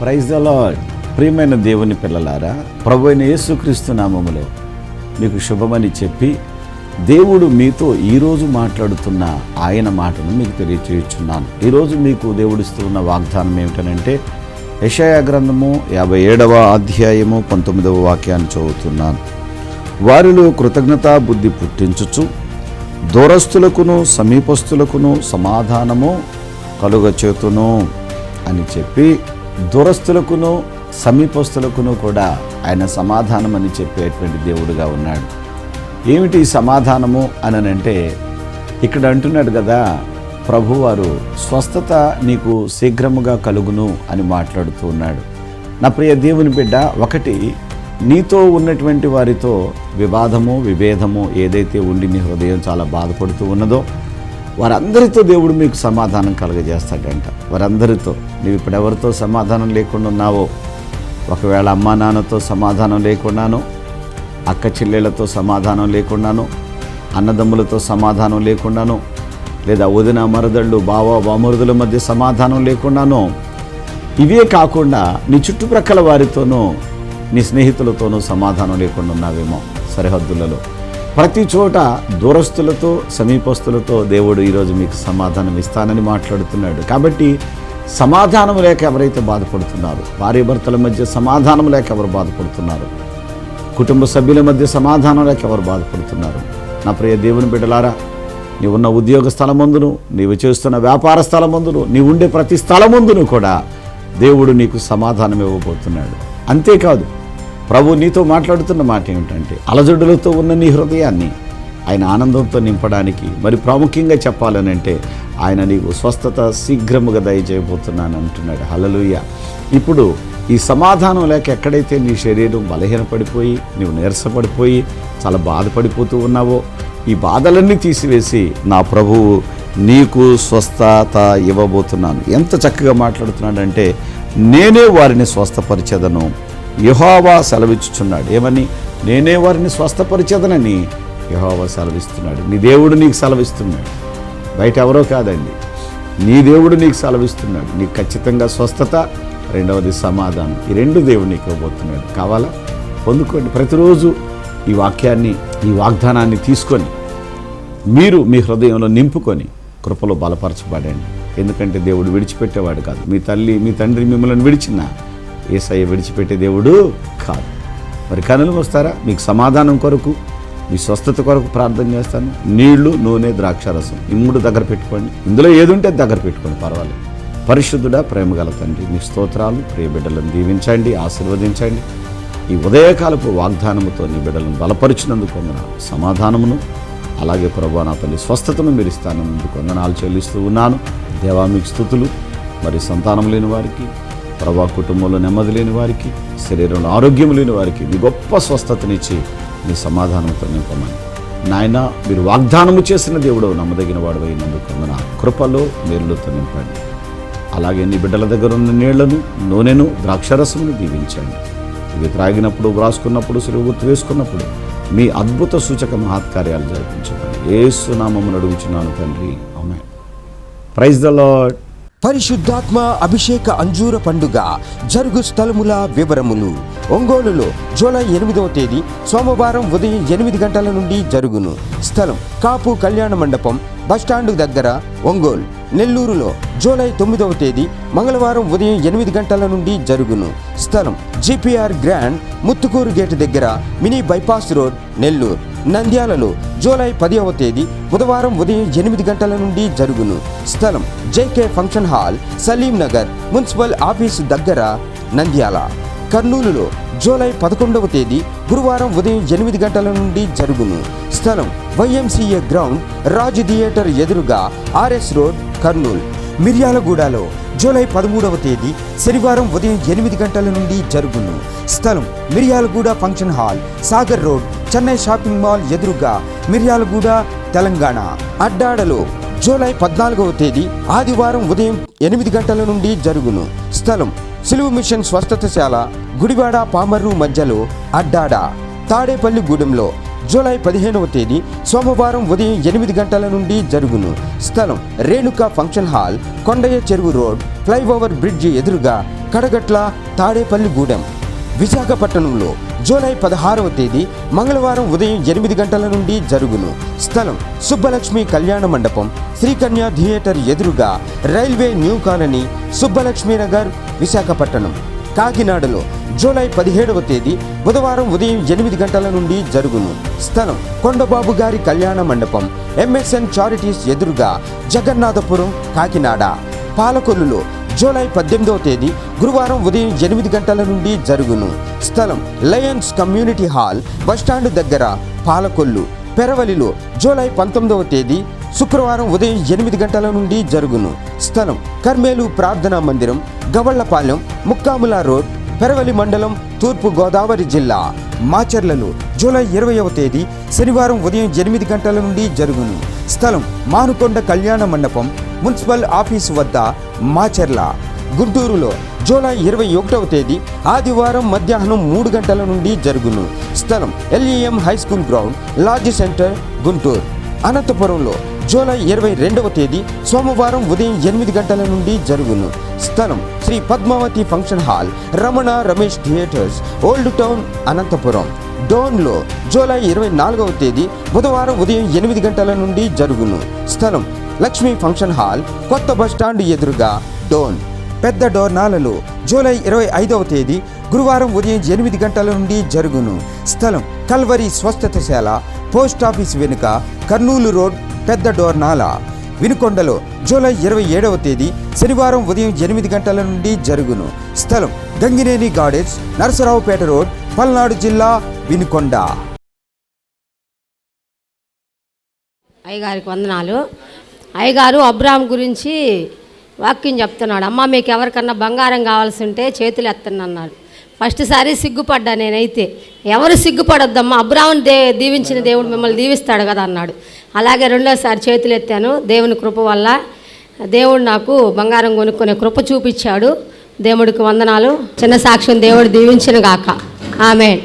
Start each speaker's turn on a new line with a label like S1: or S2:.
S1: Praise the ప్రియమైన దేవుని పిల్లలారా ప్రభు అయిన యేసుక్రీస్తు నామములో మీకు శుభమని చెప్పి దేవుడు మీతో ఈరోజు మాట్లాడుతున్న ఆయన మాటను మీకు తెలియచేయుచున్నాను. ఈరోజు మీకు దేవుడిస్తున్న వాగ్దానం ఏమిటనంటే యషయా గ్రంథము యాభై ఏడవ అధ్యాయము పంతొమ్మిదవ వాక్యాన్ని చదువుతున్నాను. వారిలో కృతజ్ఞతా బుద్ధి పుట్టించుచు దూరస్తులకును సమీపస్తులకును సమాధానము కలుగచేతును అని చెప్పి దూరస్తులకును సమీపస్తులకును కూడా ఆయన సమాధానం అని చెప్పేటువంటి దేవుడుగా ఉన్నాడు. ఏమిటి సమాధానము సమాధానము అంటే ఇక్కడ అంటున్నాడు కదా ప్రభువారు స్వస్థత నీకు శీఘ్రముగా కలుగును అని మాట్లాడుతూ ఉన్నాడు. నా ప్రియ దేవుని బిడ్డ ఒకటి నీతో ఉన్నటువంటి వారితో వివాదము విభేదము ఏదైతే ఉండి నీ హృదయం చాలా బాధపడుతూ ఉన్నదో వారందరితో దేవుడు మీకు సమాధానం కలుగజేస్తాడంట. వారందరితో. నువ్వు ఇప్పుడు ఎవరితో సమాధానం లేకుండా ఉన్నావో? ఒకవేళ అమ్మా నాన్నతో సమాధానం లేకున్నాను? అక్క చెల్లెళ్ళతో సమాధానం లేకున్నాను? అన్నదమ్ములతో సమాధానం లేకున్నాను? లేదా వదిన మరదళ్ళు బావ బామరుదుల మధ్య సమాధానం లేకున్నాను? ఇవే కాకుండా నీ చుట్టుప్రక్కల వారితోనూ నీ స్నేహితులతోనూ సమాధానం లేకుండా ఉన్నావేమో సరిహద్దులలో. ప్రతి చోట దూరస్తులతో సమీపస్తులతో దేవుడు ఈరోజు మీకు సమాధానం ఇస్తానని మాట్లాడుతున్నాడు. కాబట్టి సమాధానం లేక ఎవరైతే బాధపడుతున్నారు భార్య భర్తల మధ్య సమాధానం లేక ఎవరు బాధపడుతున్నారు కుటుంబ సభ్యుల మధ్య సమాధానం లేక ఎవరు బాధపడుతున్నారు? నా ప్రియ దేవుని బిడ్డలారా నీవు ఉన్న ఉద్యోగ స్థలమందును నీవు చేస్తున్న వ్యాపార స్థలమందును నీవు ఉండే ప్రతి స్థలమందును కూడా దేవుడు నీకు సమాధానం ఇవ్వబోతున్నాడు. అంతేకాదు ప్రభు నీతో మాట్లాడుతున్న మాట ఏమిటంటే అలజడులతో ఉన్న నీ హృదయాన్ని ఆయన ఆనందంతో నింపడానికి మరి ప్రాముఖ్యంగా చెప్పాలనంటే ఆయన నీకు స్వస్థత శీఘ్రముగా దయచేయబోతున్నాను అంటున్నాడు. హలలుయ ఇప్పుడు ఈ సమాధానం లేక ఎక్కడైతే నీ శరీరం బలహీనపడిపోయి నీవు నీరసపడిపోయి చాలా బాధపడిపోతూ ఉన్నావో ఈ బాధలన్నీ తీసివేసి నా ప్రభువు నీకు స్వస్థత ఇవ్వబోతున్నాను. ఎంత చక్కగా మాట్లాడుతున్నాడంటే నేనే వారిని స్వస్థపరిచేదను. యహోవా సెలవిచ్చుచున్నాడు. ఏమని? నేనే వారిని స్వస్థపరిచేదనని యహోవా సెలవిస్తున్నాడు. నీ దేవుడు నీకు సెలవిస్తున్నాడు. బయట ఎవరో కాదండి. నీ దేవుడు నీకు సెలవిస్తున్నాడు. నీకు ఖచ్చితంగా స్వస్థత రెండవది సమాధానం. ఈ రెండు దేవుడు నీకు ఇవ్వబోతున్నాడు. కావాలా? పొందుకోండి. ప్రతిరోజు ఈ వాక్యాన్ని ఈ వాగ్దానాన్ని తీసుకొని మీరు మీ హృదయంలో నింపుకొని కృపలో బలపరచబడండి. ఎందుకంటే దేవుడు విడిచిపెట్టేవాడు కాదు. మీ తల్లి మీ తండ్రి మిమ్మల్ని విడిచినా ఏసయ్య విడిచిపెట్టే దేవుడు కాదు. మరి కనులు వస్తారా మీకు సమాధానం కొరకు మీ స్వస్థత కొరకు ప్రార్థన చేస్తాను. నీళ్ళు నూనె ద్రాక్షారసం. ఈ మూడు దగ్గర పెట్టుకోండి. ఇందులో ఏది ఉంటే అది దగ్గర పెట్టుకోండి పర్వాలేదు. పరిశుద్ధుడా ప్రేమగల తండ్రి మీ స్తోత్రాలు ప్రియ బిడ్డలను దీవించండి ఆశీర్వదించండి. ఈ ఉదయకాలపు వాగ్దానముతో నీ బిడ్డలను బలపరిచినందుకు వందనాలు. సమాధానమును అలాగే ప్రభు నా తల్లి స్వస్థతను మీరు ఇస్తానందుకు వందనాలు చెల్లిస్తూ ఉన్నాను. దేవా మీకు స్థుతులు. మరి సంతానం లేని వారికి ప్రభా కుటుంబంలో నెమ్మది లేని వారికి శరీరంలో ఆరోగ్యం లేని వారికి మీ గొప్ప స్వస్థతనిచ్చి మీ సమాధానంతో నింపమని. నాయన మీరు వాగ్దానము చేసిన దేవుడు నమ్మదగిన వాడు అయినందుకు మన కృపలో మేలులతో నింపండి. అలాగే నీ బిడ్డల దగ్గర ఉన్న నీళ్ళను నూనెను ద్రాక్షరసమును దీవించండి. ఇవి త్రాగినప్పుడు వ్రాసుకున్నప్పుడు సులుగుర్తు వేసుకున్నప్పుడు మీ అద్భుత సూచక మహత్కార్యాలు జరిపించమని. ఏసునామమును అడుగుచున్నాను తండ్రి. ఆమె ప్రైజ్ ద లాట్
S2: పరిశుద్ధాత్మ అభిషేక అంజూర పండుగ జరుగు స్థలముల వివరములు. ఒంగోలులో జూలై ఎనిమిదవ తేదీ సోమవారం ఉదయం ఎనిమిది గంటల నుండి జరుగును. స్థలం కాపు కళ్యాణ మండపం బస్టాండ్ దగ్గర ఒంగోలు. నెల్లూరులో జూలై తొమ్మిదవ తేదీ మంగళవారం ఉదయం ఎనిమిది గంటల నుండి జరుగును. స్థలం జిపిఆర్ గ్రాండ్ ముత్తుకూరు గేటు దగ్గర మినీ బైపాస్ రోడ్ నెల్లూరు. నంద్యాలలో జూలై పదివ తేదీ బుధవారం ఉదయం ఎనిమిది గంటల నుండి జరుగును. స్థలం JK function hall Saleem Nagar municipal office దగ్గర నంద్యాల. కర్నూలులో జూలై పదకొండవ తేదీ గురువారం ఉదయం ఎనిమిది గంటల నుండి జరుగును. స్థలం వైఎంసీఏ గ్రౌండ్ రాజు థియేటర్ ఎదురుగా ఆర్ఎస్ రోడ్ కర్నూలు. మిర్యాలగూడలో జూలై పదమూడవ తేదీ శనివారం ఉదయం ఎనిమిది గంటల నుండి జరుగును. స్థలం Miryalaguda function hall Sagar road Chennai shopping mall ఎదురుగా మిర్యాలగూడ తెలంగాణ. అడ్డాడలో జూలై పద్నాలుగవ తేదీ ఆదివారం ఉదయం ఎనిమిది గంటల నుండి జరుగును. స్థలం సిలువు మిషన్ స్వస్థతశాల గుడివాడ పామర్రు మధ్యలో అడ్డాడ. తాడేపల్లి గూడెంలో జూలై పదిహేనవ తేదీ సోమవారం ఉదయం ఎనిమిది గంటల నుండి జరుగును. స్థలం రేణుకా ఫంక్షన్ హాల్ కొండయ్య చెరువు రోడ్ ఫ్లైఓవర్ బ్రిడ్జి ఎదురుగా కడగట్ల తాడేపల్లిగూడెం విశాఖపట్నంలో జూలై పదహారవ తేదీ మంగళవారం ఉదయం ఎనిమిది గంటల నుండి జరుగును. స్థలం సుబ్బలక్ష్మి కళ్యాణ మండపం శ్రీకన్య థియేటర్ ఎదురుగా railway new colony Subbalakshmi Nagar Visakhapatnam. కాకినాడలో జూలై పదిహేడవ తేదీ బుధవారం ఉదయం ఎనిమిది గంటల నుండి జరుగును. స్థలం కొండబాబు గారి కళ్యాణ మండపం ఎంఎస్ఎన్ చారిటీస్ ఎదురుగా జగన్నాథపురం కాకినాడ. పాలకొల్లులో జూలై పద్దెనిమిదవ తేదీ గురువారం ఉదయం ఎనిమిది గంటల నుండి జరుగును. స్థలం లయన్స్ కమ్యూనిటీ హాల్ బస్టాండ్ దగ్గర పాలకొల్లు పెరవలిలో జూలై పంతొమ్మిదవ తేదీ శుక్రవారం ఉదయం ఎనిమిది గంటల నుండి జరుగును. స్థలం కర్మేలు ప్రార్థనా మందిరం గవళ్ళపాలెం ముక్కాముల రోడ్ పెరవలి మండలం తూర్పు గోదావరి జిల్లా మాచర్లలో జూలై ఇరవైవ తేదీ శనివారం ఉదయం ఎనిమిది గంటల నుండి జరుగును. స్థలం మానుకొండ కళ్యాణ మండపం మున్సిపల్ ఆఫీసు వద్ద మాచర్ల గుంటూరులో జూలై ఇరవై ఒకటవ తేదీ ఆదివారం మధ్యాహ్నం మూడు గంటల నుండి జరుగును. స్థలం LEM high school ground lodge centre Guntur. అనంతపురంలో జూలై ఇరవై రెండవ తేదీ సోమవారం ఉదయం ఎనిమిది గంటల నుండి జరుగును. స్థలం Sri Padmavathi function hall Ramana Ramesh theatres old town Anantapur. డోన్లో July ఇరవై నాలుగవ తేదీ బుధవారం ఉదయం ఎనిమిది గంటల నుండి జరుగును. స్థలం లక్ష్మీ ఫంక్షన్ హాల్ కొత్త బస్టాండ్ ఎదురుగా డోన్. పెద్ద డోర్నాలలో జూలై ఇరవై ఐదవ తేదీ గురువారం ఉదయం ఎనిమిది గంటల నుండి జరుగును. స్థలం కల్వరి స్వస్థతశాల పోస్ట్ ఆఫీస్ వెనుక కర్నూలు రోడ్ పెద్ద డోర్నాల వినుకొండలో జూలై ఇరవై ఏడవ తేదీ శనివారం ఉదయం ఎనిమిది గంటల నుండి జరుగును. స్థలం గంగినేని గార్డెన్స్ నరసరావుపేట రోడ్ పల్నాడు జిల్లా వినుకొండ.
S3: అయ్యగారికి వందనాలు. అయ్యగారు అబ్రామ్ గురించి వాక్యం చెప్తున్నాడు. అమ్మ మీకు ఎవరికన్నా బంగారం కావాల్సి ఉంటే చేతులు ఎత్తనన్నాడు ఫస్ట్ సారి సిగ్గుపడ్డా నేనైతే. ఎవరు సిగ్గుపడొద్దమ్మా. అబ్రాహ్మణ్ దే దీవించిన దేవుడు మిమ్మల్ని దీవిస్తాడు కదా అన్నాడు. అలాగే రెండోసారి చేతులు ఎత్తాను. దేవుని కృప వల్ల దేవుడు నాకు బంగారం కొనుక్కునే కృప చూపించాడు. దేవుడికి వందనాలు. చిన్న సాక్ష్యం దేవుడు దీవించిన గాక. ఆమె